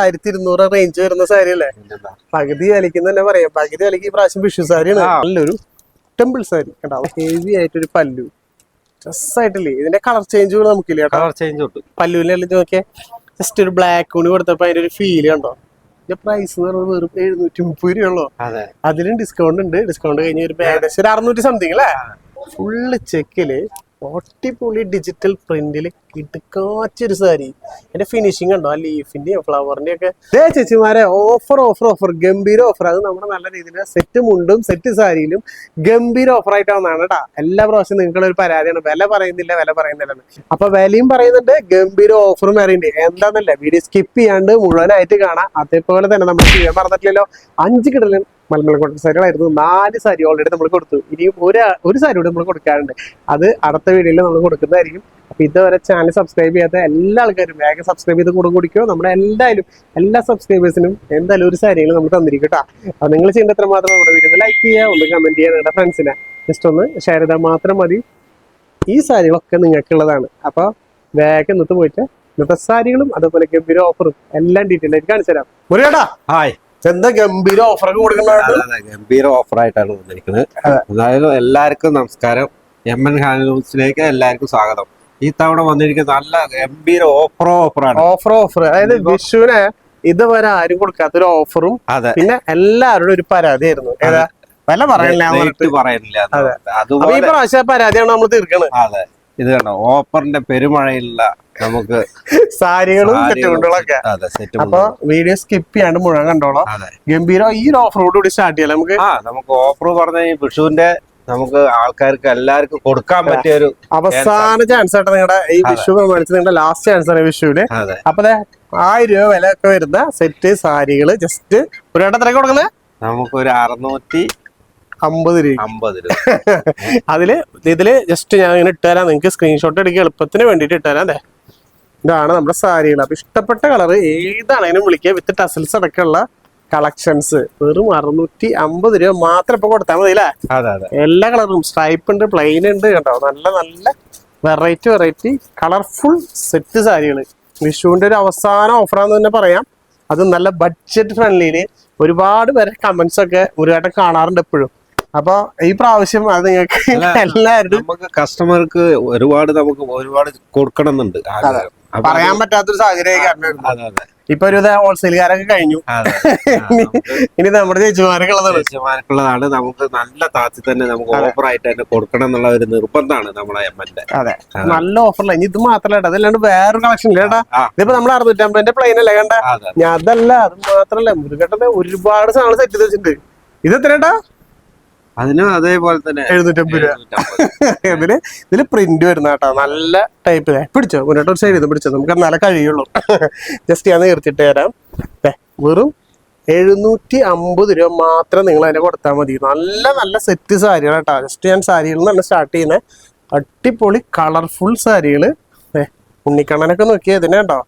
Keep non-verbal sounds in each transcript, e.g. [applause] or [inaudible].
ആയിരത്തി ഇരുന്നൂറ് റേഞ്ച് വരുന്ന സാരി അല്ലേ? പകുതി വലിക്കുന്ന തന്നെ പറയാം. പകുതി വലിക്ക് ഈ പ്രാവശ്യം വിഷു സാരിയാണ്. നല്ലൊരു ടെമ്പിൾ സാരി കണ്ടോ? ഹെവി ആയിട്ടൊരു പല്ലു. ആയിട്ടില്ലേ? ഇതിന്റെ കളർ ചേഞ്ചുകൾ നമുക്കില്ല കളർ ചേഞ്ച് പല്ലുവിനെല്ലാം നോക്കിയാൽ ജസ്റ്റ് ഒരു ബ്ലാക്ക് കൂടി കൊടുത്തപ്പോ അതിന്റെ ഒരു ഫീൽ കണ്ടോ? ഇതിന്റെ പ്രൈസ് എന്ന് പറയുന്നത് വെറും എഴുന്നൂറ്റി മുപ്പത് രൂപയുള്ളൂ അതെ. അതിലും ഡിസ്കൗണ്ട് ഉണ്ട്. ഡിസ്കൗണ്ട് കഴിഞ്ഞ ഒരു ഏകദേശം ഒരു അറുന്നൂറ്റി സംതിങ് അല്ലേ? ഫുള്ള് ചെക്കിൽ ഒട്ടിപ്പൊളി ഡിജിറ്റൽ പ്രിന്റിൽ കിടക്കാച്ചൊരു സാരി. എന്റെ ഫിനിഷിംഗ് ഉണ്ടോ ആ ലീഫിന്റെയും ഫ്ലവറിന്റെ ഒക്കെ ചേച്ചിമാരെ ഓഫർ ഓഫർ ഓഫർ ഗംഭീര ഓഫർ അത് നമ്മുടെ നല്ല രീതിയിൽ സെറ്റ് മുണ്ടും സെറ്റ് സാരിയിലും ഗംഭീര ഓഫർ ആയിട്ട് വന്നതാണ് കേട്ടാ. എല്ലാ പ്രാവശ്യം നിങ്ങളുടെ ഒരു പരാതിയാണ്. വില പറയുന്നില്ല വില പറയുന്നില്ല. അപ്പൊ വിലയും പറയുന്നുണ്ട് ഗംഭീര ഓഫറും അറിയുന്നുണ്ട് എന്താന്നല്ല വീഡിയോ സ്കിപ്പ് ചെയ്യാണ്ട് മുഴുവനായിട്ട് കാണാം. അതേപോലെ തന്നെ നമ്മൾ ചെയ്യാൻ മറന്നിട്ടില്ലല്ലോ. അഞ്ച് കിടലൻ മലമല കോട്ടൺ സാരികളായിരുന്നു. നാല് സാരി ഓൾറെഡി നമ്മൾ കൊടുത്തു. ഇനിയും ഒരു ഒരു സാരി കൂടി നമ്മൾ കൊടുക്കാറുണ്ട്. അത് അടുത്ത വീഡിയോയിൽ നമ്മൾ കൊടുക്കുന്നതായിരിക്കും. അപ്പൊ ഇതുവരെ ചാനൽ സബ്സ്ക്രൈബ് ചെയ്യാത്ത എല്ലാ ആൾക്കാരും വേഗം സബ്സ്ക്രൈബ് ചെയ്ത് കൂടെ കുടിക്കോ. നമ്മുടെ എന്തായാലും എല്ലാ സബ്സ്ക്രൈബേഴ്സിനും എന്തായാലും ഒരു സാരികൾ നമ്മൾ തന്നിരിക്കും കേട്ടോ അപ്പൊ നിങ്ങൾ ചെയ്യേണ്ട എത്ര മാത്രം നമ്മുടെ വീഡിയോ ലൈക്ക് ചെയ്യുക ഒന്ന് കമന്റ് ചെയ്യുക നിങ്ങളുടെ ഫ്രണ്ട്സിനെ ജസ്റ്റ് ഒന്ന് ഷെയർ ചെയ്താൽ മാത്രം മതി. ഈ സാരികളൊക്കെ നിങ്ങൾക്കുള്ളതാണ്. അപ്പൊ വേഗം ഇന്നത്തെ പോയിട്ട് ഇന്നത്തെ സാരികളും അതുപോലെ ഗംഭീര ഓഫറും എല്ലാം ഡീറ്റെയിൽ ആയിട്ട് കാണിച്ചു തരാം. ഹായ് എന്താ ഗംഭീര ഓഫറൊക്കെ കൊടുക്കുന്നതാണ് ഗംഭീര ഓഫർ ആയിട്ടാണ് വന്നിരിക്കുന്നത് എന്തായാലും എല്ലാവർക്കും നമസ്കാരം. എം എൻ ഹാൻഡ്ലൂംസിലേക്ക് എല്ലാവർക്കും സ്വാഗതം. ഈ തവണ വന്നിരിക്കുന്ന നല്ല ഗംഭീര ഓഫർ ഓഫറാണ് ഓഫർ ഓഫർ അതായത് വിഷുവിന് ഇതുവരെ ആരും കൊടുക്കാത്ത ഒരു ഓഫറും അതെ. പിന്നെ എല്ലാവരുടെ ഒരു പരാതിയായിരുന്നു. ഏതാ? വില പറയണില്ല പറയണില്ല പറയുന്നില്ല അതെ. ഈ അതുപോലെ പ്രാവശ്യം പരാതിയാണ് നമ്മൾ തീർക്കണത്. അതെ. ഇത് കണ്ടോ? ഓഫറിന്റെ പെരുമഴയില്ല നമുക്ക് സാരികളും സെറ്റുകൊണ്ടുകളൊക്കെ സെറ്റ് അപ്പൊ വീഡിയോ സ്കിപ്പ് ചെയ്യാണ്ട് മുഴുവൻ കണ്ടോളാം. ഗംഭീരം ഈ ഓഫ് റോഡ് കൂടി സ്റ്റാർട്ട് ചെയ്യാം. നമുക്ക് നമുക്ക് ഓഫർ പറഞ്ഞ ഈ വിഷുവിന്റെ നമുക്ക് ആൾക്കാർക്ക് എല്ലാവർക്കും കൊടുക്കാൻ പറ്റിയ ഒരു അവസാന ചാൻസ് ആട്ടെ നിങ്ങളുടെ ഈ വിഷു പ്രമാണിച്ച് നിങ്ങളുടെ ലാസ്റ്റ് ചാൻസ് ആണ് വിഷുവിന്. അപ്പൊ ആയിരം രൂപ വില ഒക്കെ വരുന്ന സെറ്റ് സാരികൾ ജസ്റ്റ് ഒരു വട്ടം കൊടുക്കുന്നത് നമുക്ക് ഒരു അറുന്നൂറ്റി അമ്പത് രൂപ അമ്പത് രൂപ. [laughs] അതിൽ ഇതിൽ ജസ്റ്റ് ഞാൻ ഇങ്ങനെ ഇട്ടുതരാം നിങ്ങൾക്ക് സ്ക്രീൻഷോട്ട് എടുക്കുക. എളുപ്പത്തിന് വേണ്ടിയിട്ട് ഇട്ടുതരാം അതെ ഇതാണ് നമ്മുടെ സാരികൾ. അപ്പൊ ഇഷ്ടപ്പെട്ട കളർ ഏതാണെങ്കിലും വിളിക്കുക വിത്ത് ടസൽസ് അടക്കമുള്ള കളക്ഷൻസ് വെറും അറുന്നൂറ്റി അമ്പത് രൂപ മാത്രം ഇപ്പൊ കൊടുത്താൽ മതി അല്ലേ എല്ലാ കളറും. സ്ട്രൈപ്പ് ഉണ്ട് പ്ലെയിൻ ഉണ്ട് കേട്ടോ. നല്ല നല്ല വെറൈറ്റി വെറൈറ്റി കളർഫുൾ സെറ്റ് സാരികൾ വിഷുവിന്റെ ഒരു അവസാന ഓഫറാന്ന് തന്നെ പറയാം. അത് നല്ല ബഡ്ജറ്റ് ഫ്രണ്ട്ലിയിൽ ഒരുപാട് പേരെ കമന്റ്സ് ഒക്കെ ഒരുപാട് കാണാറുണ്ട് എപ്പോഴും. അപ്പൊ ഈ പ്രാവശ്യം അത് നിങ്ങൾക്ക് എല്ലാവരും നമുക്ക് കസ്റ്റമർക്ക് ഒരുപാട് നമുക്ക് ഒരുപാട് കൊടുക്കണം എന്നുണ്ട് പറയാൻ പറ്റാത്തൊരു സാഹചര്യം ഇപ്പൊ ഒരു ഹോൾസെയിൽകാരൊക്കെ കഴിഞ്ഞു. [laughs] ഇനി- നമ്മുടെ ചേച്ചിമാരൊക്കെ ഉള്ളതാണ് ചേച്ചിമാർക്കുള്ളതാണ്. നമുക്ക് നല്ല താത്തി തന്നെ നമുക്ക് ഓഫർ ആയിട്ട് തന്നെ കൊടുക്കണം എന്നുള്ള ഒരു നിർബന്ധമാണ് നമ്മളെ എം. അതെ. നല്ല ഓഫറില്ല ഇനി ഇത് മാത്രല്ല അതല്ലാണ്ട് വേറൊരു കളക്ഷൻ ഇല്ല കേട്ടാ? ഇതിപ്പോ നമ്മൾ അറുന്നൂറ്റമ്പതിന്റെ പ്ലെയിൻ അല്ലേ കണ്ട? ഞാൻ അതല്ല അത് മാത്രല്ല മുരുകട്ടത്തെ ഒരുപാട് സാധനം സെറ്റ് ചെയ്ത് വെച്ചിട്ടുണ്ട്. ഇത് എത്രയാട്ടാ അതിനും അതേപോലെ തന്നെ എഴുന്നൂറ്റമ്പത് രൂപ. ഇതിൽ ഇതിൽ പ്രിന്റ് വരുന്ന കേട്ടോ. നല്ല ടൈപ്പ് പിടിച്ചോ? മുന്നോട്ട് ഒരു സൈഡ് പിടിച്ചോ? നമുക്ക് നല്ല കഴിയുള്ളൂ. [laughs] ജസ്റ്റ് ഞാൻ നിർത്തിയിട്ട് തരാം. വെറും എഴുന്നൂറ്റി അമ്പത് രൂപ മാത്രം നിങ്ങൾ അതിനെ കൊടുത്താൽ മതി. നല്ല നല്ല സെറ്റ് സാരികൾ കേട്ടോ. ജസ്റ്റ് ഞാൻ സാരികളിൽ നിന്നാണ് സ്റ്റാർട്ട് ചെയ്യുന്നത് അടിപൊളി കളർഫുൾ സാരികൾ ഉണ്ണിക്കണ്ണനൊക്കെ നോക്കിയാൽ ഇതിനെ കേട്ടോ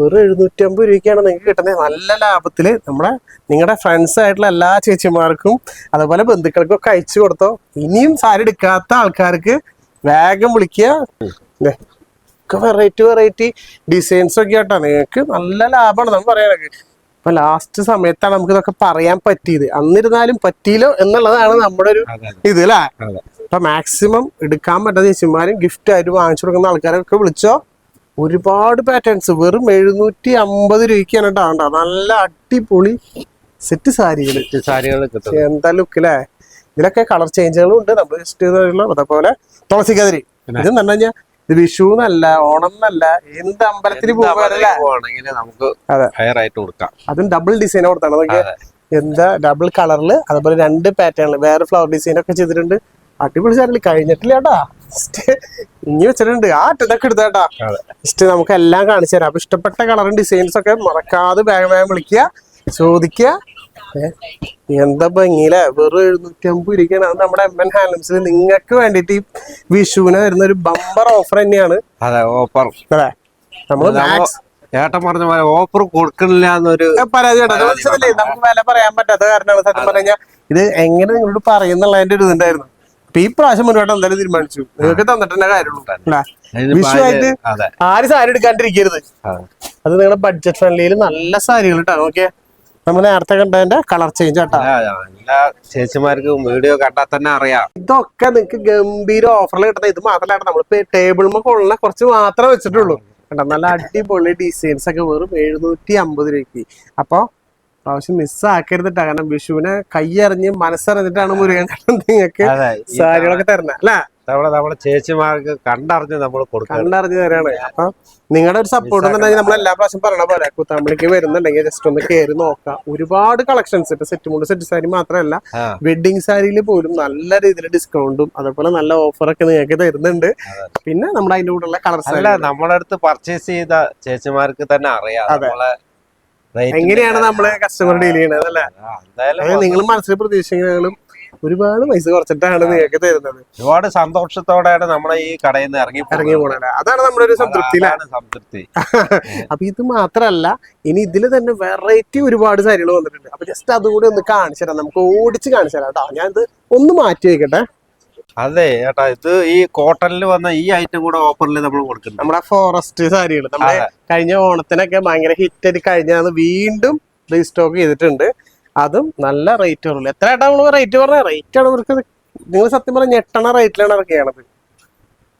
വെറും എഴുന്നൂറ്റി അമ്പത് രൂപയ്ക്കാണ് നിങ്ങൾക്ക് കിട്ടുന്നത്. നല്ല ലാഭത്തിൽ നമ്മുടെ നിങ്ങളുടെ ഫ്രണ്ട്സ് ആയിട്ടുള്ള എല്ലാ ചേച്ചിമാർക്കും അതുപോലെ ബന്ധുക്കൾക്കും ഒക്കെ അയച്ചു കൊടുത്തോ. ഇനിയും സാരി എടുക്കാത്ത ആൾക്കാർക്ക് വേഗം വിളിക്കുക. ഒക്കെ വെറൈറ്റി വെറൈറ്റി ഡിസൈൻസ് ഒക്കെ ആട്ടോ. നിങ്ങൾക്ക് നല്ല ലാഭമാണ്. നമ്മൾ പറയാനൊക്കെ ഇപ്പൊ ലാസ്റ്റ് സമയത്താണ് നമുക്ക് ഇതൊക്കെ പറയാൻ പറ്റിയത്. അന്നിരുന്നാലും പറ്റിയില്ലോ എന്നുള്ളതാണ് നമ്മുടെ ഒരു ഇത് അല്ലേ അപ്പൊ മാക്സിമം എടുക്കാൻ പറ്റാത്ത ചേച്ചിമാരും ഗിഫ്റ്റ് ആയിട്ട് വാങ്ങിച്ചു കൊടുക്കുന്ന ആൾക്കാരൊക്കെ വിളിച്ചോ. ഒരുപാട് പാറ്റേൺസ് വെറും എഴുന്നൂറ്റി അമ്പത് രൂപയ്ക്കാണ് കേട്ടോ നല്ല അടിപൊളി സെറ്റ് സാരികൾ സാരികൾ എന്താ ലുക്ക് അല്ലേ ഇതിലൊക്കെ കളർ ചേഞ്ചുകളും ഉണ്ട്. നമ്മൾ ജസ്റ്റ് അതേപോലെ തുളസിക്കതിരി ഇത് എന്ന് പറഞ്ഞു കഴിഞ്ഞാൽ ഇത് വിഷു എന്നല്ല ഓണം എന്നല്ല എന്ത് അമ്പലത്തിൽ കൊടുക്കാം. അതും ഡബിൾ ഡിസൈൻ കൊടുത്താണ്. അതൊക്കെ എന്താ? ഡബിൾ കളറിൽ അതേപോലെ രണ്ട് പാറ്റേണിൽ വേറെ ഫ്ലവർ ഡിസൈൻ ഒക്കെ ചെയ്തിട്ടുണ്ട്. അടിപൊളി ചാനൽ കഴിഞ്ഞിട്ടില്ല കേട്ടാ ഇനി വെച്ചിട്ടുണ്ട്. ആ അറ്റത്തൊക്കെ എടുത്താട്ടാ. ജസ്റ്റ് നമുക്ക് എല്ലാം കാണിച്ചു തരാം. അപ്പൊ ഇഷ്ടപ്പെട്ട കളറും ഡിസൈൻസ് ഒക്കെ മറക്കാതെ വേഗം വേഗം വിളിക്കുക ചോദിക്കുക. എന്താ ഭംഗിയിലെ? വെറും എഴുന്നൂറ്റി അമ്പത് ഇരിക്കണം അത് നമ്മുടെ എം എൻ ഹാൻഡ്ലൂംസിൽ നിങ്ങൾക്ക് വേണ്ടിയിട്ട് ഈ വിഷുവിന് വരുന്ന ഒരു ബമ്പർ ഓഫർ തന്നെയാണ്. അതെ ഓഫർ അതെ. നമ്മൾ ഏട്ടൻ പറഞ്ഞ പോലെ ഓഫർ കൊടുക്കണില്ല എന്നൊരു പരാതി? നമുക്ക് വില പറയാൻ പറ്റാത്ത കാരണമാണ് സത്യം പറഞ്ഞാൽ ഇത് എങ്ങനെ നിങ്ങളോട് പറയുന്നുള്ളതിന്റെ ഒരു ഇതുണ്ടായിരുന്നു. അപ്പൊ ഈ പ്രാവശ്യം മുന്നോട്ട് എന്തായാലും തീരുമാനിച്ചു. നിങ്ങൾക്ക് കാര്യമുള്ളൂ? അതിന് വിഷുവായിട്ട് ആര് സാരി എടുക്കാണ്ടിരിക്കരുത്. അതെ. നിങ്ങളുടെ ബഡ്ജറ്റ് ഫ്രണ്ട്ലിയിൽ നല്ല സാരികൾ കേട്ടോ ഓക്കെ നമ്മൾ നേരത്തെ കണ്ടതിന്റെ കളർ ചേഞ്ച് കേട്ടോ ആ, ആ, എല്ലാ ചേച്ചിമാർക്കും വീഡിയോ കണ്ടാൽ തന്നെ അറിയാം. ഇതൊക്കെ നിങ്ങൾക്ക് ഗംഭീര ഓഫറിൽ കിട്ടുന്ന ഇത് മാത്രമല്ല നമ്മളിപ്പോ ടേബിളിൽ കൊള്ളുന്ന കുറച്ച് മാത്രമേ വെച്ചിട്ടുള്ളൂ. കണ്ടോ? നല്ല അടിപൊളി ഡിസൈൻസ് ഒക്കെ വെറും എഴുന്നൂറ്റി അമ്പത് രൂപയ്ക്ക്. അപ്പൊ പ്രാവശ്യം മിസ്സാക്കരുതിട്ട കാരണം വിഷുവിനെ കയ്യറിഞ്ഞ് മനസ്സറിഞ്ഞിട്ടാണ് മുരുകൻ നിങ്ങൾക്ക് സാരികളൊക്കെ തരുന്നത് അല്ല? നമ്മളെ നമ്മളെ ചേച്ചിമാർക്ക് കണ്ടറിഞ്ഞ് നമ്മൾ കണ്ടറിഞ്ഞ് തരാണ്. അപ്പൊ നിങ്ങളുടെ ഒരു സപ്പോർട്ട് എന്നുണ്ടെങ്കിൽ നമ്മൾ എല്ലാ പ്രാവശ്യം പറയണ പോലെ കുത്താമ്പളിക്ക് വരുന്നുണ്ടെങ്കിൽ ജസ്റ്റ് ഒന്ന് കയറി നോക്കാം. ഒരുപാട് കളക്ഷൻസ് ഇപ്പൊ സെറ്റ് മുണ്ട് സെറ്റ് സാരി മാത്രമല്ല. വെഡിങ് സാരിയിൽ പോലും നല്ല രീതിയിൽ ഡിസ്കൗണ്ടും അതേപോലെ നല്ല ഓഫറൊക്കെ നിങ്ങൾക്ക് തരുന്നുണ്ട്. പിന്നെ നമ്മുടെ അതിന്റെ കൂടെയുള്ള കളർ നമ്മളടുത്ത് അടുത്ത് പർച്ചേസ് ചെയ്ത ചേച്ചിമാർക്ക് തന്നെ അറിയാം. നമ്മളെ എങ്ങനെയാണ് നമ്മളെ കസ്റ്റമർ ഡീൽ ചെയ്യണത് അല്ലേ? നിങ്ങൾ മനസ്സിൽ പ്രതീക്ഷിക്കുന്നതിലും ഒരുപാട് പൈസ കുറച്ചിട്ടാണ് നിങ്ങൾക്ക് തരുന്നത്. ഒരുപാട് സന്തോഷത്തോടെയാണ് നമ്മളെ ഈ കടയിൽ നിന്ന് ഇറങ്ങി ഇറങ്ങി പോണത് അതാണ് നമ്മുടെ ഒരു സംതൃപ്തിയിലാണ് സംതൃപ്തി [laughs] അപ്പൊ ഇത് മാത്രല്ല ഇനി ഇതിൽ തന്നെ വെറൈറ്റി ഒരുപാട് സാരികൾ വന്നിട്ടുണ്ട്. അപ്പൊ ജസ്റ്റ് അതുകൂടി ഒന്ന് കാണിച്ചു തരാം. നമുക്ക് ഓടിച്ച് കാണിച്ചു തരാം കേട്ടോ. ഞാൻ ഇത് ഒന്ന് മാറ്റി വെക്കട്ടെ. അതെ ഏട്ടാ ഇത് ഈ കോട്ടണിൽ വന്ന ഈ ഐറ്റം കൂടെ ഓഫറിൽ നമ്മൾ കൊടുക്കുന്നുണ്ട്. നമ്മുടെ ഫോറസ്റ്റ് സാരികൾ നമ്മുടെ. കഴിഞ്ഞ ഓണത്തിനൊക്കെ ഭയങ്കര ഹിറ്റ് ആയിട്ട് കഴിഞ്ഞാൽ വീണ്ടും റീസ്റ്റോക്ക് ചെയ്തിട്ടുണ്ട്. അതും നല്ല റേറ്റ് ഉള്ളൂ. എത്ര ഏട്ടാ നമ്മൾ റേറ്റ് പറഞ്ഞ? റേറ്റ് ആണ് ഇവർക്ക് നിങ്ങൾ സത്യം പറഞ്ഞ ഞെട്ടണ റേറ്റിലാണ് ഇറക്കിയാണത്.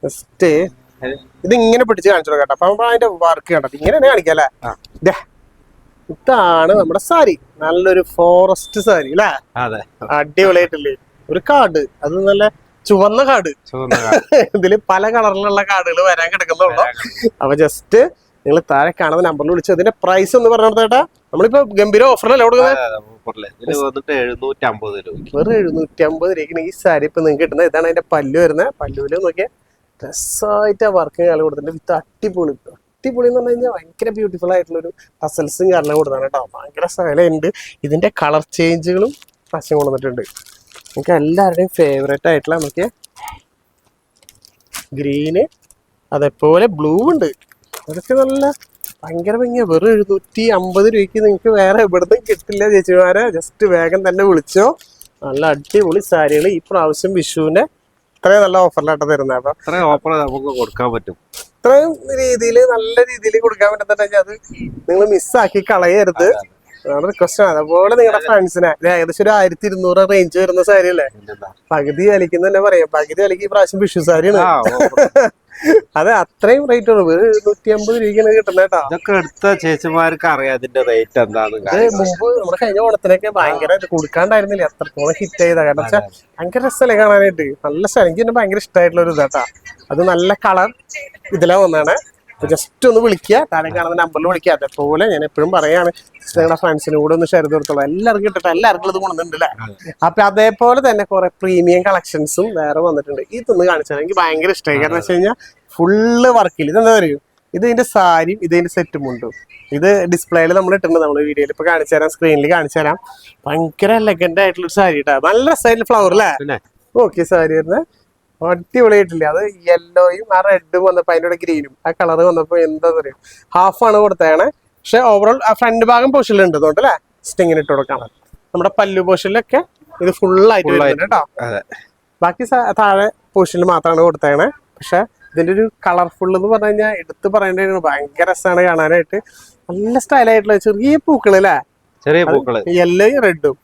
ജസ്റ്റ് ഇത് ഇങ്ങനെ പിടിച്ച് കാണിച്ചു കേട്ടോ. അപ്പൊ നമ്മൾ അതിന്റെ വർക്ക് കേട്ടോ ഇങ്ങനെ തന്നെ കാണിക്കാല്ലേ ഇതാ. ഇതാണ് നമ്മുടെ സാരി. നല്ലൊരു ഫോറസ്റ്റ് സാരി അല്ലേ? അടിപൊളിയായിട്ടില്ലേ? ഒരു കാർഡ് അത് നല്ല ചുവന്ന കാട്. ഇതിൽ പല കളറിലുള്ള കാർഡുകൾ വരാൻ കിടക്കുന്നുള്ളൂ. അപ്പൊ ജസ്റ്റ് നിങ്ങൾ താഴെ കാണുന്ന നമ്പറിൽ വിളിച്ചു അതിന്റെ പ്രൈസ് ഒന്ന് പറഞ്ഞു കൊടുത്തേട്ടാ. നമ്മളിപ്പോ ഗംഭീര ഓഫറല്ലേ കൊടുക്കുന്നത് വെറും എഴുന്നൂറ്റി അമ്പത് രൂപയ്ക്ക്. ഈ സാരി ഇപ്പൊ നിങ്ങൾക്ക് കിട്ടുന്നത്. ഇതാണ് അതിന്റെ പല്ലു വരുന്നത് പല്ലുവിൽ നോക്കിയാൽ രസമായിട്ട് ആ വർക്ക് കാലം കൊടുത്തിട്ടുണ്ട്. വിത്ത് അടിപൊളി അടിപൊളി എന്ന് പറഞ്ഞു കഴിഞ്ഞാൽ ഭയങ്കര ബ്യൂട്ടിഫുൾ ആയിട്ടുള്ള ഒരു പസൽസും കാരണം കൊടുത്താണ് കേട്ടോ. ഭയങ്കര സ്ഥലമുണ്ട്. ഇതിന്റെ കളർ ചേഞ്ചുകളും പ്രശ്നം കൊണ്ടുവന്നിട്ടുണ്ട്. നിങ്ങൾക്ക് എല്ലാവരുടെയും ഫേവറേറ്റ് ആയിട്ടുള്ള നമുക്ക് ഗ്രീന് അതേപോലെ ബ്ലൂ ഉണ്ട്. അതൊക്കെ നല്ല ഭയങ്കര ഭംഗിയ. വെറും എഴുന്നൂറ്റി അമ്പത് രൂപയ്ക്ക് നിങ്ങൾക്ക് വേറെ എവിടുന്നും കിട്ടില്ല ചേച്ചിമാരെ. ജസ്റ്റ് വേഗം തന്നെ വിളിച്ചോ. നല്ല അടിപൊളി സാരികൾ ഈ പ്രാവശ്യം വിഷുവിന് ഇത്രയും നല്ല ഓഫറിലായിട്ട് തരുന്നത് അപ്പൊ ഇത്രയും ഓഫർ നമുക്ക് കൊടുക്കാൻ പറ്റും. ഇത്രയും രീതിയിൽ നല്ല രീതിയിൽ കൊടുക്കാൻ പറ്റുന്നുണ്ടെങ്കിൽ അത് നിങ്ങൾ മിസ്സാക്കി കളയരുത്. റിക്വസ്റ്റ് ആണ്. അതുപോലെ നിങ്ങളുടെ ഫ്രണ്ട്സിനെ ഏകദേശം ഒരു ആയിരത്തി ഇരുന്നൂറ് റേഞ്ച് വരുന്ന സാരി അല്ലേ? പകുതി വലിക്കുന്ന തന്നെ പറയാം. പകുതി വലിക്ക് ഈ പ്രാവശ്യം വിഷു സാരിയാണ്. അതെ അത്രയും റേറ്റ് ഉള്ളൂ. എഴുന്നൂറ്റി അമ്പത് രൂപയ്ക്കാണ് കിട്ടുന്നത് കേട്ടോ. ഇതൊക്കെ എടുത്ത ചേച്ചിമാർക്ക് അറിയാം അതിന്റെ റേറ്റ് എന്താന്ന് മുമ്പ് നമ്മുടെ കഴിഞ്ഞ ഓണത്തിനൊക്കെ ഭയങ്കര കൊടുക്കാണ്ടായിരുന്നില്ല. അത്രത്തോളം ഹിറ്റ് ചെയ്ത. കാരണം വെച്ചാൽ ഭയങ്കര രസമല്ലേ കാണാനായിട്ട്. നല്ല സ്ഥലം എനിക്ക് ഭയങ്കര ഇഷ്ടമായിട്ടുള്ള ഒരു ഇതാട്ടാ അത് നല്ല കളർ ഇതിലാ വന്നാണ്. ജസ്റ്റ് ഒന്ന് വിളിക്കുക. താഴെ കാണുന്ന നമ്പറിൽ വിളിക്കുക. അതേപോലെ ഞാൻ എപ്പോഴും പറയാണ് നിങ്ങളുടെ ഫ്രണ്ട്സിനും കൂടെ ഒന്ന് ഷെയർ ചെയ്ത് എല്ലാവർക്കും കിട്ടട്ടെ. എല്ലാവർക്കും ഇത് കൊണ്ടുവന്നിട്ടുണ്ട് അല്ലേ? അപ്പൊ അതേപോലെ തന്നെ കുറെ പ്രീമിയം കളക്ഷൻസും വേറെ വന്നിട്ടുണ്ട്. ഇതൊന്ന് കാണിച്ചാൽ എനിക്ക് ഭയങ്കര ഇഷ്ടമായി കാരണം വെച്ച് കഴിഞ്ഞാൽ ഫുള്ള് വർക്കിൽ ഇതെന്താ പറയൂ ഇത് ഇതിന്റെ സാരിയും ഇത് ഇതിന്റെ സെറ്റും ഉണ്ട്. ഇത് ഡിസ്പ്ലേയിൽ നമ്മൾ ഇട്ടിട്ടുണ്ട് നമ്മൾ വീഡിയോയിൽ ഇപ്പൊ കാണിച്ചു തരാം സ്ക്രീനിൽ കാണിച്ചു തരാം. ഭയങ്കര എലഗന്റ് ആയിട്ടുള്ള ഒരു സാരി കേട്ടോ നല്ല സൈഡിൽ ഫ്ലവർ അല്ലേ ഓക്കെ സാരി വരുന്നത്. അടിപൊളിയായിട്ടില്ല? അത് യെല്ലോയും ആ റെഡും വന്നപ്പോ അതിന്റെ ഗ്രീനും ആ കളർ വന്നപ്പോ എന്താ പറയുക ഹാഫ് ആണ് കൊടുത്തേണേ പക്ഷെ ഓവറോൾ ആ ഫ്രണ്ട് ഭാഗം പോർഷനിൽ ഉണ്ട് അതുകൊണ്ട് അല്ലേ? സ്റ്റിങ്ങിന് ഇട്ട് കൊടുക്കണം നമ്മുടെ പല്ലു പോർഷനിലൊക്കെ ഇത് Full വരുന്നുണ്ട് കേട്ടോ. ബാക്കി താഴെ പോഷിൽ മാത്രമാണ് കൊടുത്തേണേ പക്ഷെ ഇതിന്റെ ഒരു കളർഫുൾ എന്ന് പറഞ്ഞു കഴിഞ്ഞാൽ എടുത്ത് പറയേണ്ടത് ഭയങ്കര രസമാണ് കാണാനായിട്ട്. നല്ല സ്റ്റൈലായിട്ടുള്ള ചെറിയ പൂക്കൾ അല്ലേ? ചെറിയ പൂക്കൾ. യെല്ലോയും റെഡും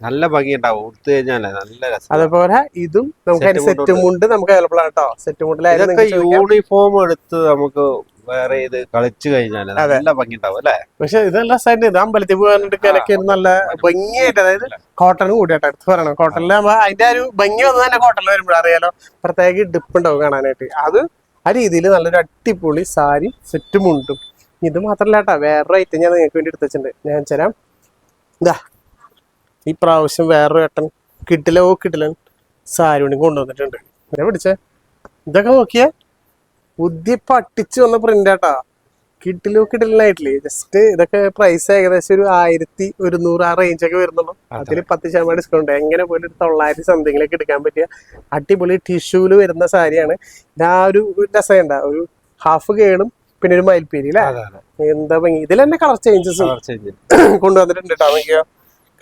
നല്ല ഭംഗിയുണ്ടാവും ഉടുത്തു കഴിഞ്ഞാലേ നല്ല രസം അതേപോലെ ഇതും നമുക്ക് സെറ്റ് മുണ്ട് നമുക്ക് അവൈലബിൾ ആണ് കേട്ടോ സെറ്റ് മുണ്ടിലായിരുന്നു. യൂണിഫോം എടുത്ത് നമുക്ക് വേറെ ഇത് കളിച്ചു കഴിഞ്ഞാൽ നല്ല ഭംഗിയുണ്ടാവും അല്ലേ? പക്ഷെ ഇതെല്ലാം സൈഡ് ഇത് അമ്പലത്തിൽ പോകാനായിട്ട് ഒരു നല്ല ഭംഗിയായിട്ട് അതായത് കോട്ടൺ കൂടിയായിട്ട് എടുത്ത് പറയണം. കോട്ടണിൽ അതിന്റെ ഒരു ഭംഗി വന്നത് തന്നെ കോട്ടണിൽ വരുമ്പോൾ അറിയാലോ? പ്രത്യേക ഡിപ്പ് ഉണ്ടാവും കാണാനായിട്ട്. അത് ആ രീതിയിൽ നല്ലൊരു അടിപൊളി സാരി സെറ്റ് മുണ്ടും. ഇത് മാത്രല്ല കേട്ടോ വേറൊരു ഐറ്റം ഞാൻ നിങ്ങൾക്ക് വേണ്ടി എടുത്ത് വെച്ചിട്ടുണ്ട്. ഞാൻ തരാം. ഇതാ ഈ പ്രാവശ്യം വേറൊരു ഏട്ടൻ കിട്ടില്ല ഓ കിട്ടില്ല സാരി കൊണ്ട് കൊണ്ടുവന്നിട്ടുണ്ട്. ഞാൻ പിടിച്ചേ. ഇതൊക്കെ നോക്കിയേ. ബുദ്ധി പട്ടിച്ച് വന്ന പ്രിന്റാട്ടാ കിട്ടിലോ കിട്ടില്ലായിട്ടില്ലേ ജസ്റ്റ് ഇതൊക്കെ പ്രൈസ് ഏകദേശം ഒരു ആയിരത്തി ഒരുന്നൂറ് ആ റേഞ്ച് ഒക്കെ വരുന്നുള്ളൂ. അതിൽ പത്ത് ശതമാനം ഡിസ്കൗണ്ട് എങ്ങനെ പോലും ഒരു തൊള്ളായിരത്തി സംതിങ്ങിലേക്ക് എടുക്കാൻ പറ്റിയ അടിപൊളി ടിഷ്യൂൽ വരുന്ന സാരിയാണ്. ആ ഒരു രസമുണ്ട ഒരു ഹാഫ് കേടും പിന്നെ ഒരു മയിൽപ്പേരി അല്ലേ എന്താ ഭംഗി. ഇതിൽ തന്നെ കളർ ചേഞ്ചസ് കൊണ്ടുവന്നിട്ടുണ്ട് കേട്ടോ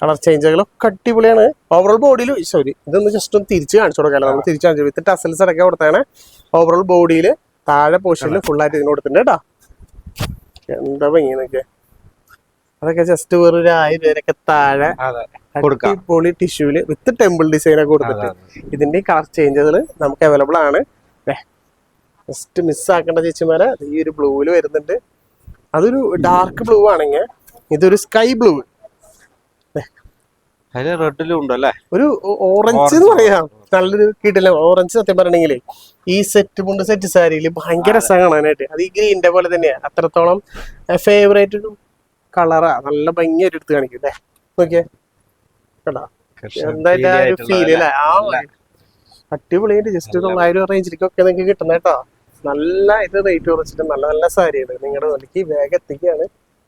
കളർ ചേഞ്ചുകളൊക്കെ അടിപൊളിയാണ് ഓവറോൾ ബോഡിയിൽ സോറി ഇതൊന്ന് ജസ്റ്റ് ഒന്ന് തിരിച്ച് കാണിച്ചു കൊടുക്കാമല്ലോ നമ്മൾ തിരിച്ച് കാണിച്ചു വിത്ത് ടസൽസ് അടക്കം കൊടുത്താണ് ഓവറോൾ ബോഡിയിൽ താഴെ പോർഷനിൽ ഫുള്ളായിട്ട് ഇതിന് കൊടുത്തിട്ടുണ്ട് കേട്ടോ. എന്താ ഭംഗി നോക്കിയേ അതൊക്കെ ജസ്റ്റ് വെറും ഒരു ആയിരം രൂപയൊക്കെ താഴെ. അടിപൊളി ടിഷ്യൂൽ വിത്ത് ടെമ്പിൾ ഡിസൈൻ ഒക്കെ കൊടുത്തിട്ട് ഇതിന്റെ കളർ ചേഞ്ചുകൾ നമുക്ക് അവൈലബിൾ ആണ്. ജസ്റ്റ് മിസ്സാക്കേണ്ട ചേച്ചിമാരെ ഈ ഒരു ബ്ലൂവിൽ വരുന്നുണ്ട്. അതൊരു ഡാർക്ക് ബ്ലൂ ആണെങ്കിൽ ഇതൊരു സ്കൈ ബ്ലൂ അതിൽ റെഡിലും ഉണ്ടല്ലേ? ഒരു ഓറഞ്ച് എന്ന് പറയാം. നല്ലൊരു കിട്ടില്ല ഓറഞ്ച് സത്യം പറയണെങ്കിൽ ഈ സെറ്റ് മുണ്ട് സെറ്റ് സാരിയിൽ ഭയങ്കര രസം കാണാനായിട്ട്. അത് ഈ ഗ്രീന്റെ പോലെ തന്നെയാ. അത്രത്തോളം ഫേവറേറ്റ് ഒരു കളറാ നല്ല ഭംഗിയായിട്ട് എടുത്ത് കാണിക്കും അല്ലേ നോക്കിയേ. കേട്ടോ എന്തായാലും ആ ഒരു ഫീൽ അല്ലേ ആ അടിപൊളിയായിട്ട് ജസ്റ്റ് തൊള്ളായിരം റേഞ്ചിലേക്കൊക്കെ നിങ്ങൾക്ക് കിട്ടുന്ന കേട്ടോ. നല്ല ഇത് റേറ്റ് കുറച്ചിട്ട് നല്ല നല്ല സാരിയാണ് നിങ്ങളുടെ വിലക്ക് വേഗം എത്തിക്കുകയാണ്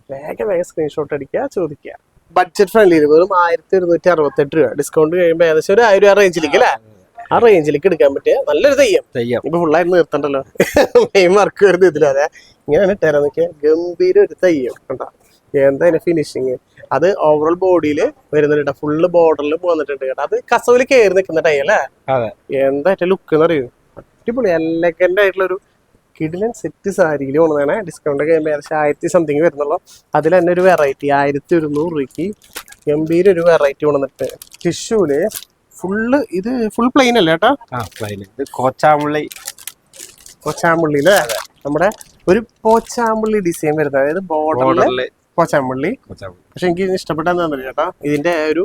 വേഗം വേഗം സ്ക്രീൻഷോട്ട് അടിക്കുക ചോദിക്കുക. ബഡ്ജറ്റ് ഫ്രണ്ട്ലി വെറും ആയിരത്തി ഒരുന്നൂറ്റി അറുപത്തെട്ട് രൂപ. ഡിസ്കൗണ്ട് കഴിയുമ്പോൾ ഏകദേശം ഒരു ആയിരം രൂപ റേഞ്ചിലേക്ക് അല്ലേ? ആ റേഞ്ചിലേക്ക് എടുക്കാൻ പറ്റിയ നല്ലൊരു തെയ്യം. തെയ്യം. ഇപ്പൊ ഫുള്ളായിട്ട് നിർത്തണ്ടല്ലോ. മെയിൻ വർക്ക് വരുന്ന ഇതിലും അതെ ഇങ്ങനെയാണ് ഇട്ടേരാ നോക്കിയ. ഗംഭീര ഒരു തെയ്യം കണ്ടോ? എന്താ അതിന്റെ ഫിനിഷിങ് അത് ഓവറോൾ ബോഡിയിൽ വരുന്നുണ്ട് ഫുള്ള് ബോർഡറിൽ പോന്നിട്ടുണ്ട് കേട്ടോ. അത് കസവിൽ കയറി നിൽക്കുന്ന ടൈം അല്ലേ? എന്താ ലുക്ക് എന്ന് അറിയൂ അടിപൊളി. എലഗന്റ് ആയിട്ടുള്ള ഒരു കിടിലൻ സെറ്റ് സാരിയിൽ കൊണ്ടുവന്നാണ്. ഡിസ്കൗണ്ട് ഒക്കെ ഏകദേശം ആയിരത്തി സംതിങ് വരുന്നുള്ളൂ. അതിൽ തന്നെ ഒരു വെറൈറ്റി ആയിരത്തി ഒരുന്നൂറ് രൂപയ്ക്ക് ഗംഭീര ഒരു വെറൈറ്റി കൊണ്ടുവന്നിട്ട്. ടിഷ്യൂൽ ഫുള്ള് ഇത് ഫുൾ പ്ലെയിൻ അല്ലേ കേട്ടോ ഇത് കോച്ചാമ്പള്ളി പോച്ചാമ്പള്ളിയിൽ നമ്മുടെ ഒരു പോച്ചാമ്പുള്ളി ഡിസൈൻ വരുന്നത്. അതായത് ബോർഡറിൽ കോച്ചാമ്പുള്ളി പക്ഷെ എനിക്ക് ഇഷ്ടപ്പെട്ട എന്താണെന്ന് ചേട്ടാ ഇതിന്റെ ഒരു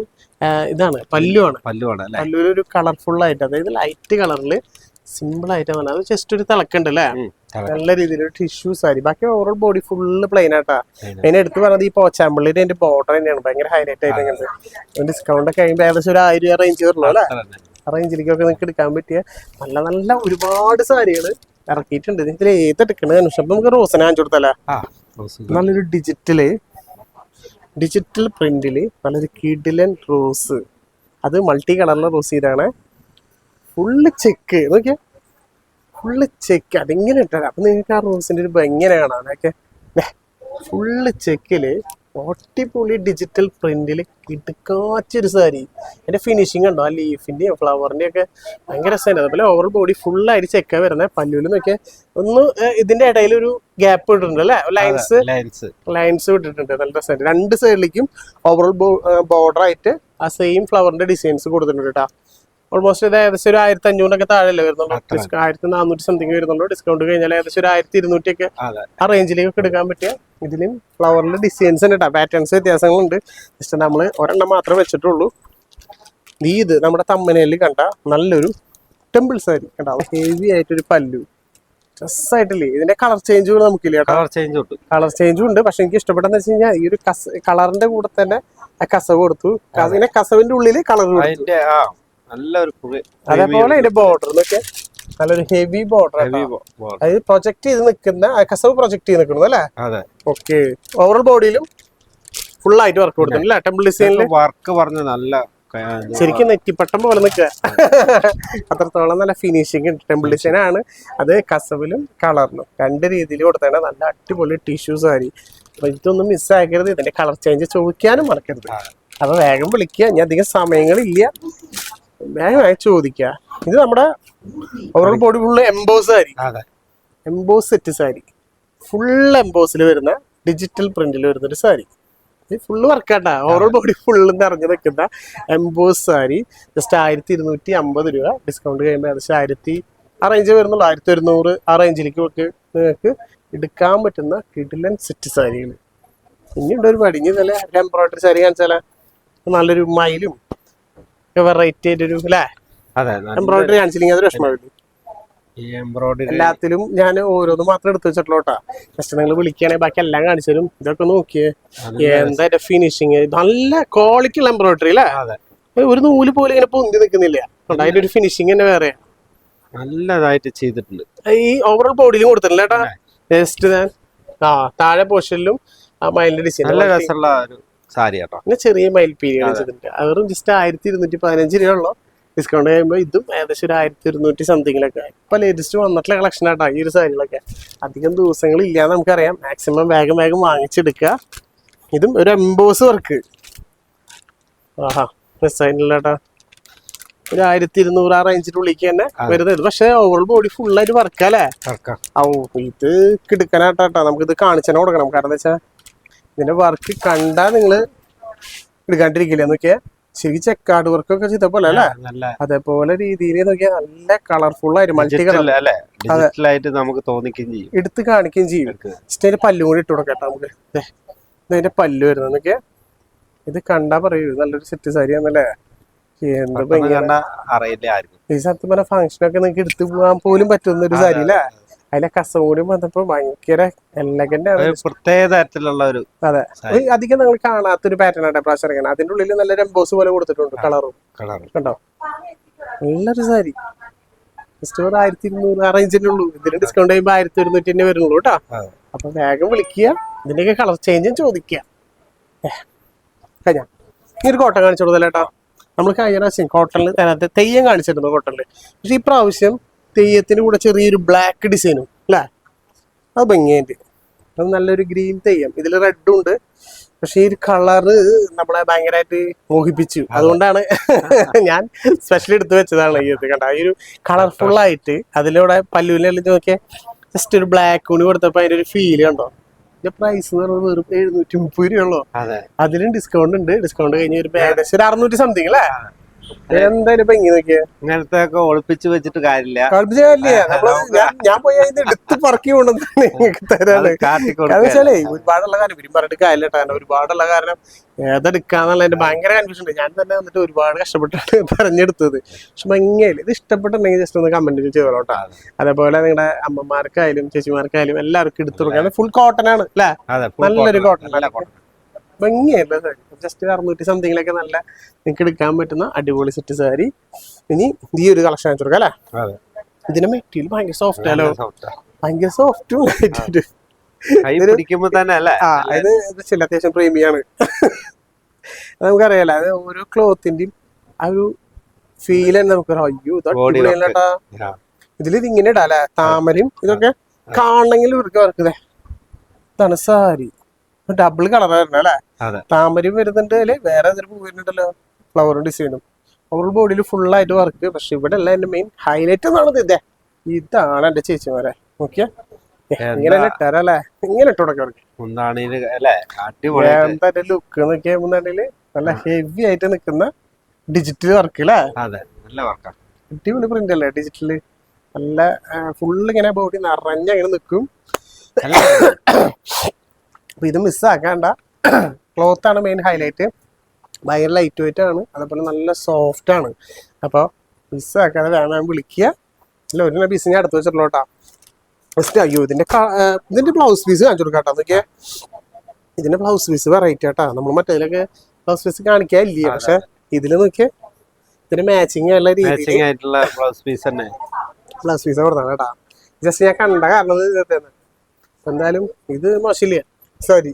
ഇതാണ് പല്ലുവാണ്. പല്ലുവാണ് അല്ലേ? പല്ലുവിൽ ഒരു കളർഫുൾ ആയിട്ട് അതായത് ലൈറ്റ് കളറിൽ സിമ്പിൾ ആയിട്ടാണ് അത് ജസ്റ്റ് ഒരു തിളക്കുണ്ട് അല്ലേ നല്ല രീതിയിൽ ഒരു ടിഷ്യൂ സാരി. ബാക്കി ഓവറോൾ ബോഡി ഫുള്ള് പ്ലെയിൻ ആട്ടാ. അതിന് എടുത്ത് പറഞ്ഞത് ഈ പോച്ചാമ്പള്ളിയുടെ അതിന്റെ ബോർഡർ തന്നെയാണ്. ഭയങ്കര ഹൈലൈറ്റ് ആയിട്ട് ഇങ്ങനത്തെ ഡിസ്കൗണ്ട് ഒക്കെ കഴിയുമ്പോൾ ഏകദേശം ഒരു ആയിരം രൂപ റേഞ്ച് വരുള്ളൂ അല്ലേ? ആ റേഞ്ചിലേക്കൊക്കെ നിങ്ങൾക്ക് എടുക്കാൻ പറ്റിയ നല്ല നല്ല ഒരുപാട് സാരികൾ ഇറക്കിയിട്ടുണ്ട്. ഇതിൽ ഏത് എടുക്കണത്? അനുഷ്ഠം നമുക്ക് റോസന കാണിച്ചു കൊടുത്തല്ലേ നല്ലൊരു ഡിജിറ്റൽ ഡിജിറ്റൽ പ്രിന്റിൽ നല്ലൊരു കിഡിലൻ റോസ് അത് മൾട്ടി കളറിലെ റോസ് ചെയ്താണ് ഫുള്ള് ചെക്ക് നോക്കിയാ ഫുള്ള് ചെക്ക് അതിങ്ങനെ ഇട്ടാൽ അപ്പൊ നിങ്ങൾക്ക് ആ റോസിന്റെ ഒരു ഭംഗിനെ കാണാനൊക്കെ ഫുള്ള് ചെക്കിൽ ഒട്ടിപ്പൊളി ഡിജിറ്റൽ പ്രിന്റിൽ കിടക്കാച്ചൊരു സാരി. അതിന്റെ ഫിനിഷിങ് ഉണ്ടോ ആ ലീഫിന്റെ ഫ്ലവറിന്റെ ഒക്കെ ഭയങ്കര രസമാണ് അതുപോലെ ഓവർ ബോഡി ഫുള്ളായിട്ട് ചെക്ക വരുന്നത് പല്ലുവിൽ നോക്കിയാൽ ഒന്ന് ഇതിന്റെ ഇടയിൽ ഒരു ഗ്യാപ്പ് ഇട്ടിട്ടുണ്ട് അല്ലേ? ലൈൻസ് ലൈൻസ് വിട്ടിട്ടുണ്ട് നല്ല രസമായിട്ട് രണ്ട് സൈഡിലേക്കും ഓവറോൾ ബോർഡർ ആയിട്ട് ആ സെയിം ഫ്ലവറിന്റെ ഡിസൈൻസ് കൊടുത്തിട്ടുണ്ട് കേട്ടോ ഓൾമോസ്റ്റ് ഇത് ഏകദേശം ഒരു ആയിരത്തി അഞ്ഞൂറിനൊക്കെ താഴെയല്ലേ വരുന്നുള്ളൂ? അത്ര. ആയിരത്തി നാനൂറ്റി സംതിങ് വരുന്നുള്ളൂ. ഡിസ്കൗണ്ട് കഴിഞ്ഞാൽ ഏകദേശം ഒരു ആയിരത്തി ഇരുന്നൂറ്റിയൊക്കെ ആ റേഞ്ചിലേക്കൊക്കെ എടുക്കാൻ പറ്റിയ ഇതിലും ഫ്ലവറിന്റെ ഡിസൈൻസ് ഉണ്ട് കേട്ടോ പാറ്റേൺസ് വ്യത്യാസങ്ങളുണ്ട്. ജസ്റ്റ് നമ്മൾ ഒരെണ്ണം മാത്രമേ വെച്ചിട്ടുള്ളൂ. നീ ഇത് നമ്മുടെ തമ്മനയിൽ കണ്ട നല്ലൊരു ടെമ്പിൾ സാരി കേട്ടോ ഹെവി ആയിട്ടൊരു പല്ലു. ഡ്രസ്സായിട്ടില്ലേ ഇതിന്റെ കളർ ചേഞ്ചുകൾ നമുക്കില്ല കളർ ചേഞ്ച് ഉണ്ട്. കളർ ചേഞ്ചും ഉണ്ട്. പക്ഷെ എനിക്ക് ഇഷ്ടപ്പെട്ടെന്ന് വെച്ച് കഴിഞ്ഞാൽ ഈ ഒരു കസ കളറിന്റെ കൂടെ തന്നെ കസവ് കൊടുത്തു. കസവിന്റെ ഉള്ളിൽ കളർ കൊടുത്തു. നല്ലൊരു അതേപോലെ അതിന്റെ ബോർഡർ എന്നൊക്കെ നല്ലൊരു ഹെവി ബോർഡർ അതായത് പ്രൊജക്ട് ചെയ്ത് നിൽക്കുന്ന കസവ് പ്രൊജക്ട് ചെയ്ത് നിൽക്കുന്നത് അല്ലേ? ഓക്കെ ഓവറൽ ബോഡിയിലും ഫുൾ ആയിട്ട് വർക്ക് കൊടുത്തിട്ടുണ്ട് ടെമ്പിൾ ഡിസൈനിൽ വർക്ക് പറഞ്ഞ നല്ല ശരിക്കും നെറ്റിപ്പട്ടം പോലെ നിൽക്കുക. [laughs] അത്രത്തോളം നല്ല ഫിനിഷിങ് ഉണ്ട്. ടെമ്പിൾ ഡിസൈൻ ആണ്. അത് കസവിലും കളറിലും രണ്ട് രീതിയിൽ കൊടുത്താണ് നല്ല അടിപൊളി ടിഷ്യൂസ് ആയി അപ്പൊ ഇതൊന്നും മിസ്സാക്കരുത് ഇതിന്റെ കളർ ചേഞ്ച് ചോദിക്കാനും മറക്കരുത്. അപ്പൊ വേഗം വിളിക്കുക. ഇനി അധികം സമയങ്ങളില്ല. വേഗമായി ചോദിക്കുക ഇത് നമ്മുടെ overall body full emboss sari emboss set sari. Full എംബോസിൽ വരുന്ന ഡിജിറ്റൽ പ്രിന്റിൽ വരുന്ന ഒരു സാരി. ഫുള്ള് വർക്കാണ്ട ഓവറോൾ ബോഡി ഫുള്ള് നിറഞ്ഞു നിൽക്കുന്ന എംബോസ് സാരി. ജസ്റ്റ് ആയിരത്തി ഇരുന്നൂറ്റി അമ്പത് രൂപ. ഡിസ്കൗണ്ട് കഴിയുമ്പോൾ ഏകദേശം ആയിരത്തി ആ റേഞ്ച് വരുന്നുള്ളൂ. ആയിരത്തി ഒരുന്നൂറ് ആ റേഞ്ചിലേക്ക് ഒക്കെ നിങ്ങൾക്ക് എടുക്കാൻ പറ്റുന്ന കിഡിലൻ സെറ്റ് സാരികൾ ഇനിയുണ്ട് ഒരു പടിഞ്ഞ് നല്ല എംബ്രോയിഡറി സാരി കാണിച്ചാലേ. നല്ലൊരു മയിലും വെറൈറ്റി ആയിട്ടൊരു അല്ലേ? എംബ്രോയിഡറി കാണിച്ചില്ലെങ്കിൽ അത് വിഷമമായിട്ട് എല്ലാത്തിലും ഞാൻ ഓരോന്ന് മാത്രം എടുത്തു വെച്ചിട്ടുള്ളൂ കേട്ടാ. ജസ്റ്റ് നിങ്ങൾ വിളിക്കുകയാണെങ്കിൽ ബാക്കി എല്ലാം കാണിച്ചു തരും. ഇതൊക്കെ നോക്കിയേ. എന്താ ഫിനിഷിങ് നല്ല ക്വാളിറ്റി ഉള്ള എംബ്രോയിഡറി അല്ലേ? ഒരു നൂൽ പോലും ഇങ്ങനെ പൊന്തി നിൽക്കുന്നില്ല? അതിന്റെ ഒരു ഫിനിഷിങ് തന്നെ വേറെ. നല്ലതായിട്ട് ചെയ്തിട്ടുണ്ട്. ഈ ഓവറോൾ ബോഡിയിലും കൊടുത്തിട്ടില്ല കേട്ടാ. ജസ്റ്റ് ഞാൻ ആ താഴെ പോർഷനിലും ആ മയിലിന്റെ ഡിസൈൻ നല്ല രസമുള്ള സാരി കേട്ടോ പിന്നെ ചെറിയ മൈൽ പീരിയഡ് ചെയ്തിട്ടുണ്ട് അവരും ജസ്റ്റ് ആയിരത്തി ഇരുന്നൂറ്റി പതിനഞ്ച് രൂപയുള്ളൂ ഡിസ്കൗണ്ട് കഴിയുമ്പോൾ ഇതും ഏകദേശം ഒരു ആയിരത്തി ഇരുന്നൂറ്റി സംതിങ്ങിലൊക്കെ ഇപ്പൊ ലേറ്റസ്റ്റ് വന്നിട്ടുള്ള കളക്ഷൻ ആട്ടോ ഈ ഒരു സാരികളൊക്കെ. അധികം ദിവസങ്ങൾ ഇല്ലാന്ന് നമുക്കറിയാം. മാക്സിമം വേഗം വേഗം വാങ്ങിച്ചെടുക്കുക. ഇതും ഒരു എംബോസ് വർക്ക് ആഹാ മിസ്സായിട്ടില്ലേട്ടാ ഒരു ആയിരത്തി ഇരുന്നൂറ് ആ റേഞ്ചിന്റെ ഉള്ളിലേക്ക് തന്നെ വരുന്നത്. പക്ഷെ ഓവറോൾ ബോഡി ഫുള്ളായിട്ട് വർക്കല്ലേ ഔ ഇത് കിടക്കാനാട്ടാ നമുക്ക് ഇത് കാണിച്ചാൽ കൊടുക്കണം. കാരണം എന്താ വെച്ചാൽ ഇതിന്റെ വർക്ക് കണ്ടാ നിങ്ങൾ എടുക്കാണ്ടിരിക്കില്ല? നോക്കിയാ. ശരിക്കും ചെക്കാട് വർക്കൊക്കെ ചെയ്ത പോലെ അല്ലേ? അതേപോലെ രീതിയിൽ നോക്കിയാൽ നല്ല കളർഫുൾ ആയിട്ട് മൾട്ടി കളർ ആയിട്ട് നമുക്ക് തോന്നിക്കുകയും ചെയ്യും. എടുത്ത് കാണിക്കുകയും ചെയ്യും. എടുക്ക്. പല്ലും കൂടി ഇട്ട് കൊടുക്കട്ടെ നമുക്ക്. അതിന്റെ പല്ല് വരുന്നത് നോക്കിയാ. ഇത് കണ്ടാ പറയൂ നല്ലൊരു സെറ്റ് സാരി ആണല്ലേ എന്താ ഈ സത്യം പറഞ്ഞ ഫംഗ്ഷനൊക്കെ നിങ്ങൾക്ക് എടുത്തു പോകാൻ പോലും പറ്റുന്ന ഒരു സാരി അല്ലേ? അതിലെ കസം കൂടി വന്നപ്പോ ഭയങ്കര എലഗന്റ് ആണ്. പ്രത്യേക തരത്തിലുള്ള ഒരു അതെ. അധികം നിങ്ങൾ കാണാത്തൊരു പാറ്റേൺ ആണ് പ്രാവശ്യം ഇറങ്ങുന്നത്. അതിന്റെ ഉള്ളിൽ നല്ല രംബോസ് പോലെ കൊടുത്തിട്ടുണ്ട് കളറും കണ്ടോ? നല്ലൊരു സാരി. ജസ്റ്റ് ഒരു ആയിരത്തി ഇരുന്നൂറ് ആ ഇതിന് ഡിസ്കൗണ്ട് ചെയ്യുമ്പോൾ ആയിരത്തി ഒരുന്നൂറ്റി തന്നെ വരുന്നുള്ളൂ കേട്ടോ. അപ്പൊ വേഗം വിളിക്കുക. ഇതിന്റെയൊക്കെ കളർ ചേഞ്ചും ചോദിക്കുക. കഴിഞ്ഞാ? ഈ ഒരു കോട്ടൺ കാണിച്ചു കൊടുത്തല്ലേട്ടാ നമ്മൾ കഴിഞ്ഞ പ്രാവശ്യം കോട്ടണിൽ അതിനകത്ത് തെയ്യം കാണിച്ചിരുന്നു കോട്ടണിൽ പക്ഷെ ഈ പ്രാവശ്യം തെയ്യത്തിന് കൂടെ ചെറിയൊരു ബ്ലാക്ക് ഡിസൈനും അല്ലേ? അത് ഭംഗിയായിട്ട്. അത് നല്ലൊരു ഗ്രീൻ തെയ്യം. ഇതിൽ റെഡും ഉണ്ട്. പക്ഷെ ഈ ഒരു കളറ് നമ്മളെ ഭയങ്കരമായിട്ട് മോഹിപ്പിച്ചു. അതുകൊണ്ടാണ് [laughs] ഞാൻ സ്പെഷ്യൽ എടുത്തു വെച്ചതാണ് ഈ ഇത്. കണ്ട? ഈ ഒരു കളർഫുൾ ആയിട്ട് അതിലൂടെ പല്ലുവിനെല്ലാം നോക്കിയാൽ ജസ്റ്റ് ഒരു ബ്ലാക്ക് കൂടി കൊടുത്തപ്പോൾ അതിന്റെ ഒരു ഫീൽ കണ്ടോ? ഇതിന്റെ പ്രൈസ് എന്ന് പറയുന്നത് വെറും എഴുന്നൂറ്റി മുപ്പത് രൂപയുള്ളൂ അതെ. അതിലും ഡിസ്കൗണ്ട് ഉണ്ട്. ഡിസ്കൗണ്ട് കഴിഞ്ഞ് ഒരു ഏകദേശം ഒരു അറുന്നൂറ്റി സംതിങ് അല്ലേ? എന്തായാലും നോക്കിയേ. ഇങ്ങനത്തെ ഒക്കെ ഒളിപ്പിച്ച് വെച്ചിട്ട് കാര്യമില്ല. നമ്മൾ ഞാൻ ഞാൻ പോയി അതിന് എടുത്ത് പറക്കി കൊണ്ടുവന്ന് നിങ്ങൾക്ക് തരാണ് അത് കാട്ടിക്കൊടുക്കുക. കാരണം വെച്ചാലേ ഒരുപാടുള്ള കാര്യം കാര്യമില്ല കാരണം ഒരുപാടുള്ള കാരണം ഏതെടുക്കാന്നുള്ളതിന്റെ ഭയങ്കര കൺഫ്യൂഷൻ ഉണ്ട്. ഞാൻ തന്നെ വന്നിട്ട് ഒരുപാട് കഷ്ടപ്പെട്ടാണ് [laughs] തെരഞ്ഞെടുത്തത് പക്ഷെ ഭംഗിയായില്ല. ഇത് ഇഷ്ടപ്പെട്ടുണ്ടെങ്കിൽ ജസ്റ്റ് ഒന്ന് കമന്റ് ചെയ്തോട്ടോ അതേപോലെ നിങ്ങളുടെ അമ്മമാർക്കായാലും ചേച്ചിമാർക്കായാലും എല്ലാവർക്കും എടുത്തു കൊടുക്കാൻ ഫുൾ കോട്ടൺ ആണ് അല്ലേ? അതെ full നല്ലൊരു cotton. കോട്ടൺ നല്ല cotton. ഭംഗിയായിട്ടുള്ള സാരി ജസ്റ്റ് അറുന്നൂറ്റി സംതിങ്ങിലൊക്കെ നല്ല നിങ്ങൾക്ക് എടുക്കാൻ പറ്റുന്ന അടിപൊളി സെറ്റ് സാരി. ഇനി ഈ ഒരു കളക്ഷൻ അയച്ചു കൊടുക്കാം അല്ലേ? ഇതിന്റെ മെറ്റീരിയൽ ഭയങ്കര സോഫ്റ്റ് ആണ് നല്ല soft ആ. ഭയങ്കര സോഫ്റ്റും ഇത് ചില അത്യാവശ്യം പ്രീമിയാണ് നമുക്കറിയാലോ അത് ഓരോ ക്ലോത്തിന്റെയും ആ ഒരു ഫീൽ തന്നെ നമുക്ക് അയ്യോ ഇത് Body അടിപൊളിയല്ലേട്ടാ ആ. ഇതിൽ ഇതിങ്ങനെ ഇടാം അല്ലെ? താമരയും ഇതൊക്കെ കാണണമെങ്കിൽ ഇവർക്ക് വർക്കതേ ഇതാണ് സാരി. ഡബിൾ കളർ വരണം അല്ലെ? താമരയും വരുന്നുണ്ട് അല്ലെ വേറെ ചിലപ്പോൾ വരുന്നുണ്ടല്ലോ. ഫ്ലവറും ഡിസൈനും ഓവർ ബോഡിയിൽ ഫുൾ ആയിട്ട് വർക്ക് പക്ഷെ ഇവിടെ അല്ല എന്റെ മെയിൻ ഹൈലൈറ്റ് എന്നാണ് ഇതേ. ഇതാണ് എന്റെ ചേച്ചിമാരെ. ഓക്കെ ഇങ്ങനെ ഇട്ടാരല്ലേ ഇങ്ങനെ ഇട്ട് കൊടുക്കാം അവർക്ക് അല്ലേ? അടിപൊളി എന്താ ലുക്ക് നോക്കിയാ മുന്നാണ്ടിൽ നല്ല ഹെവി ആയിട്ട് നിൽക്കുന്ന ഡിജിറ്റൽ വർക്ക് അല്ലേ അടിപൊളി പ്രിന്റ് അല്ലേ ഡിജിറ്റൽ നല്ല ഫുള്ള് ഇങ്ങനെ ബോഡി നിറഞ്ഞ അങ്ങനെ നിൽക്കും അപ്പൊ ഇത് മിസ്സാക്കണ്ട ക്ലോത്ത് ആണ് മെയിൻ ഹൈലൈറ്റ് ഭയങ്കര ലൈറ്റ് വെയിറ്റ് ആണ്. അതേപോലെ നല്ല സോഫ്റ്റ് ആണ്. അപ്പോൾ മിസ്സാക്കാതെ വേണം വിളിക്കുക. അല്ല ഒരു പീസ് ഞാൻ അടുത്ത് വെച്ചിട്ടുള്ളൂ കേട്ടോ. ജസ്റ്റ് അയ്യോ ഇതിന്റെ ഇതിന്റെ ഇതിന്റെ ബ്ലൗസ് പീസ് കാണിച്ചു കൊടുക്കാം കേട്ടോ. അതൊക്കെ ഇതിന്റെ ബ്ലൗസ് പീസ് വെറൈറ്റി ആട്ടാ. നമ്മൾ മറ്റേതിലൊക്കെ ബ്ലൗസ് പീസ് കാണിക്കാനില്ലേ പക്ഷെ ഇതിൽ നോക്കിയാൽ ഇതിന് മാച്ചിങ് ഉള്ള രീതിയിൽ ആയിട്ടുള്ള ബ്ലൗസ് പീസ് തന്നെ. ബ്ലൗസ് പീസ് കൊടുത്താണ് കേട്ടോ. ജസ്റ്റ് ഞാൻ കണ്ട കാരണം. എന്തായാലും ഇത് മോശമില്ല? സാരി.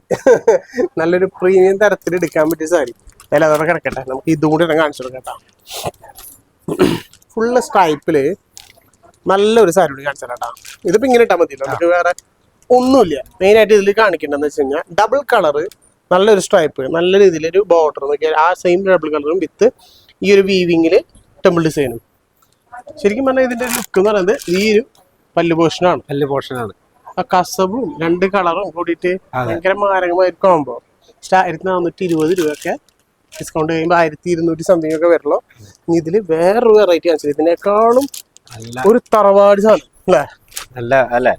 നല്ലൊരു പ്രീമിയം തരത്തിൽ എടുക്കാൻ പറ്റിയ സാരി. അല്ല അതോടെ കിടക്കട്ടെ. നമുക്ക് ഇതും കൂടി കാണിച്ചു കൊടുക്കട്ടോ കേട്ടോ. ഫുള്ള് സ്ട്രൈപ്പിൽ നല്ലൊരു സാരി കൂടി കാണിച്ചു തരാം ഇതിപ്പോ ഇങ്ങനെ ഇട്ടാൽ മതിയല്ലോ. നമുക്ക് വേറെ ഒന്നുമില്ല. മെയിൻ ആയിട്ട് ഇതിൽ കാണിക്കേണ്ടതെന്ന് വെച്ച് കഴിഞ്ഞാൽ ഡബിൾ കളറ് നല്ലൊരു സ്ട്രൈപ്പ് നല്ല രീതിയിലൊരു ബോർഡർ നോക്കിയാൽ ആ സെയിം ഡബിൾ കളറും വിത്ത് ഈ ഒരു വീവിങ്ങിൽ ടെമ്പിൾ ഡിസൈനും ശരിക്കും പറഞ്ഞാൽ ഇതിന്റെ ലുക്ക് എന്ന് പറയുന്നത് ഈ ഒരു പല്ല് പോർഷനാണ് പല്ല് പോർഷനാണ് ആ കസവും രണ്ട് കളറും കൂടിയിട്ട്. ഭയങ്കര മാരകമായ കോമ്പോ ആയിരത്തി നാനൂറ്റി ഇരുപത് രൂപയൊക്കെ ഡിസ്കൗണ്ട് കഴിയുമ്പോൾ ആയിരത്തി ഇരുന്നൂറ്റി സംതിങ് ഒക്കെ വരുള്ളൂ. ഇനി ഇതിൽ വേറൊരു വെറൈറ്റി കാണിച്ചത് ഇതിനേക്കാളും ഒരു തറവാട് സാധനം അല്ലേ? അല്ല അല്ലേ?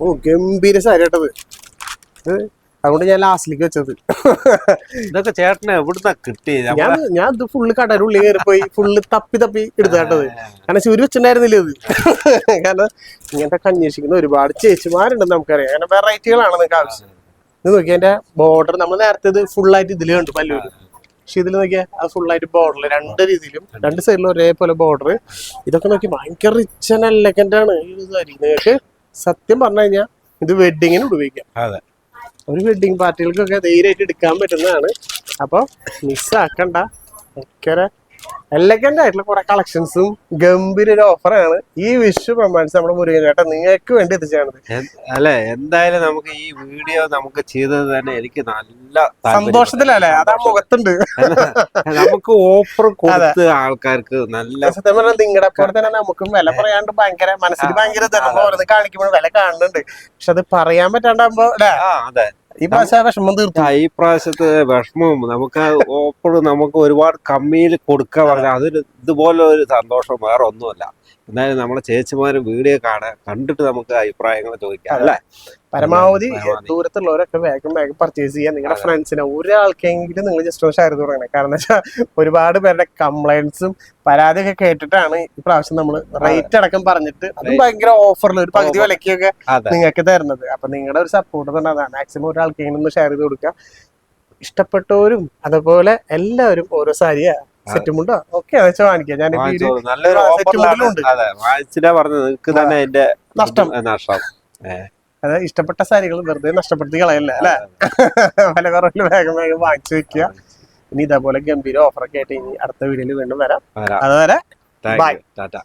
ഓ ഗംഭീര സാരി കേട്ടത്. അതുകൊണ്ട് ഞാൻ ലാസ്റ്റിലേക്ക് വെച്ചത്. ഇതൊക്കെ ചേട്ടനെ എവിടുന്ന കിട്ടി ഞാൻ ഞാൻ ഇത് ഫുള്ള് കടലുള്ളി കയറി പോയി ഫുള്ള് തപ്പി തപ്പി എടുത്തു കേട്ടത്. കാരണം ചുരു വെച്ചിട്ടുണ്ടായിരുന്നില്ല ഇത്? കാരണം ഇങ്ങനത്തെ അന്വേഷിക്കുന്ന ഒരുപാട് ചേച്ചിമാരുണ്ടെന്ന് നമുക്കറിയാം. അങ്ങനെ വെറൈറ്റികളാണ് നിങ്ങൾക്ക് ആവശ്യം. ഇത് നോക്കിയാൽ ബോർഡർ നമ്മൾ നേരത്തെ ഇത് ഫുൾ ആയിട്ട് ഇതിൽ കണ്ടു പല്ലൂര് പക്ഷെ ഇതിൽ നോക്കിയാൽ അത് ഫുള്ളായിട്ട് ആയിട്ട് ബോർഡർ രണ്ട് രീതിയിലും രണ്ട് സൈഡിലും ഒരേപോലെ ബോർഡർ ഇതൊക്കെ നോക്കി ഭയങ്കര റിച്ച് ആൻഡ് എലഗന്റ് ആണ് ഈ സാരി. നിങ്ങൾക്ക് സത്യം പറഞ്ഞു കഴിഞ്ഞാൽ ഇത് വെഡിങ്ങിന് ഉപയോഗിക്കാം. അതെ. ഒരു വെഡ്ഡിങ് പാർട്ടികൾക്കൊക്കെ ധൈര്യമായിട്ട് എടുക്കാൻ പറ്റുന്നതാണ്. അപ്പോൾ മിസ്സാക്കണ്ട ഭയങ്കര എലഗന്റ് ആയിട്ടുള്ള കുറെ കളക്ഷൻസും ഗംഭീര ഒരു ഓഫറാണ് ഈ വിഷു പ്രമാണിച്ച് നമ്മുടെ മുരുകൻ ചേട്ടൻ നിങ്ങൾക്ക് വേണ്ടി എത്തിച്ചാണ് അല്ലെ? എന്തായാലും നമുക്ക് ഈ വീഡിയോ നമുക്ക് ചെയ്തത് തന്നെ എനിക്ക് നല്ല. സന്തോഷത്തിലല്ലേ? അതാ മുഖത്തുണ്ട്. നമുക്ക് ഓഫർ കൊടുത്ത് ആൾക്കാർക്ക് നല്ല സത്യം പറഞ്ഞാൽ നിങ്ങളുടെ പോലെ തന്നെ നമുക്കും വില പറയാണ്ട് ഭയങ്കര മനസ്സിൽ ഭയങ്കര കാണിക്കുമ്പോൾ വില കാണുന്നുണ്ട്. പക്ഷെ അത് പറയാൻ പറ്റാണ്ടാകുമ്പോ അല്ലെ? അതെ. ഈ പ്രാവശ്യം വിഷമം തീർത്തു. ഈ പ്രാവശ്യത്തെ വിഷമം നമുക്ക് ഓപ്പൺ നമുക്ക് ഒരുപാട് കമ്മിയിൽ കൊടുക്കാൻ പറഞ്ഞാൽ അതൊരു ഇതുപോലെ ഒരു സന്തോഷം വേറെ ഒന്നുമല്ല. എന്തായാലും നമ്മളെ ചേച്ചിമാരും വീഡിയോ കാണാൻ കണ്ടിട്ട് നമുക്ക് അഭിപ്രായങ്ങൾ ചോദിക്കാം അല്ലേ? പരമാവധി. ദൂരത്തുള്ളവരൊക്കെ വേഗം വേഗം പർച്ചേസ് ചെയ്യാൻ നിങ്ങളുടെ ഫ്രണ്ട്സിനെ ഒരാൾക്കെങ്കിലും നിങ്ങൾ ജസ്റ്റ് ഒന്ന് ഷെയർ ചെയ്ത് തുടങ്ങണം കാരണം വെച്ചാൽ ഒരുപാട് പേരുടെ കംപ്ലൈൻസും പരാതിയൊക്കെ കേട്ടിട്ടാണ് ഈ പ്രാവശ്യം നമ്മൾ റേറ്റ് അടക്കം പറഞ്ഞിട്ട് അതും ഭയങ്കര ഓഫറിൽ ഒരു പകുതി. വിലക്കൊക്കെ നിങ്ങൾക്ക് തരുന്നത്. അപ്പൊ നിങ്ങളുടെ ഒരു സപ്പോർട്ട് തന്നെ അതാണ്. മാക്സിമം ഒരാൾക്കെങ്കിലും ഒന്ന് ഷെയർ ചെയ്ത് കൊടുക്കുക. ഇഷ്ടപ്പെട്ടവരും അതുപോലെ എല്ലാവരും ഓരോ സാരിയാ സെറ്റുമുണ്ടോ ഓക്കെ വെച്ചാൽ വാങ്ങിക്കാം ഞാൻ. നല്ലൊരു പറഞ്ഞത്. നിങ്ങൾക്ക് തന്നെ അതിന്റെ നഷ്ടം. നഷ്ടം. അതായത് ഇഷ്ടപ്പെട്ട സാരികൾ വെറുതെ നഷ്ടപ്പെടുത്തി കളയല്ല അല്ലെ? വില കുറവിൽ വേഗം വേഗം വാങ്ങിച്ചു വെക്കുക. ഇനി ഇതേപോലെ ഗംഭീര ഓഫറൊക്കെ ആയിട്ട് ഇനി അടുത്ത വീഡിയോയിൽ വീണ്ടും വരാം. വരാം. അതുവരെ ബൈ ടാറ്റ.